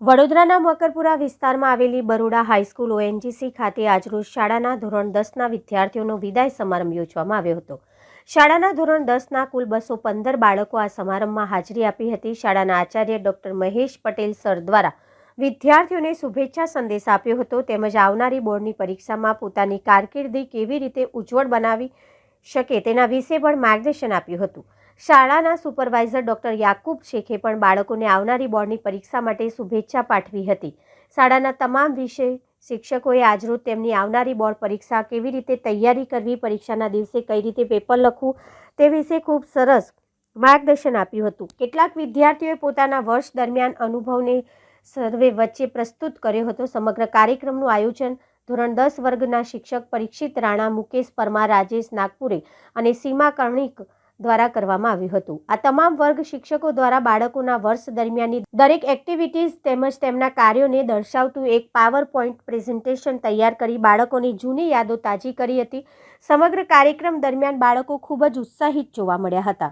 વડોદરાના મકરપુરા વિસ્તારમાં આવેલી બરોડા હાઈસ્કૂલ ઓએનજીસી ખાતે આજરોજ શાળાના ધોરણ દસના વિદ્યાર્થીઓનો વિદાય સમારંભ યોજવામાં આવ્યો હતો. શાળાના ધોરણ દસના કુલ બસો પંદર બાળકો આ સમારંભમાં હાજરી આપી હતી. શાળાના આચાર્ય ડોક્ટર મહેશ પટેલ સર દ્વારા વિદ્યાર્થીઓને શુભેચ્છા સંદેશ આપ્યો હતો. તેમજ આવનારી બોર્ડની પરીક્ષામાં પોતાની કારકિર્દી કેવી રીતે ઉજ્જવળ બનાવી શકે તેના વિશે પણ માર્ગદર્શન આપ્યું હતું. શાળાના સુપરવાઇઝર ડોક્ટર યાકુબ શેખે પણ બાળકોને આવનારી બોર્ડની પરીક્ષા માટે શુભેચ્છા પાઠવી હતી. શાળાના તમામ વિષય શિક્ષકોએ આજરોજ તેમની આવનારી બોર્ડ પરીક્ષા કેવી રીતે તૈયારી કરવી, પરીક્ષાના દિવસે કઈ રીતે પેપર લખવું તે વિશે ખૂબ સરસ માર્ગદર્શન આપ્યું હતું. કેટલાક વિદ્યાર્થીઓએ પોતાના વર્ષ દરમિયાન અનુભવને સર્વે વચ્ચે પ્રસ્તુત કર્યો હતો. સમગ્ર કાર્યક્રમનું આયોજન ધોરણ દસ વર્ગના શિક્ષક પરીક્ષિત રાણા મુકેશ પરમાર, રાજેશ નાગપુરે અને સીમા કર્ણિક દ્વારા કરવામાં આવ્યું હતું. આ તમામ વર્ગ શિક્ષકો દ્વારા બાળકોના વર્ષ દરમિયાનની દરેક એક્ટિવિટીઝ તેમજ તેમના કાર્યોને દર્શાવતું એક પાવર પોઈન્ટ પ્રેઝન્ટેશન તૈયાર કરી બાળકોની જૂની યાદો તાજી કરી હતી. સમગ્ર કાર્યક્રમ દરમિયાન બાળકો ખૂબ જ ઉત્સાહિત જોવા મળ્યા હતા.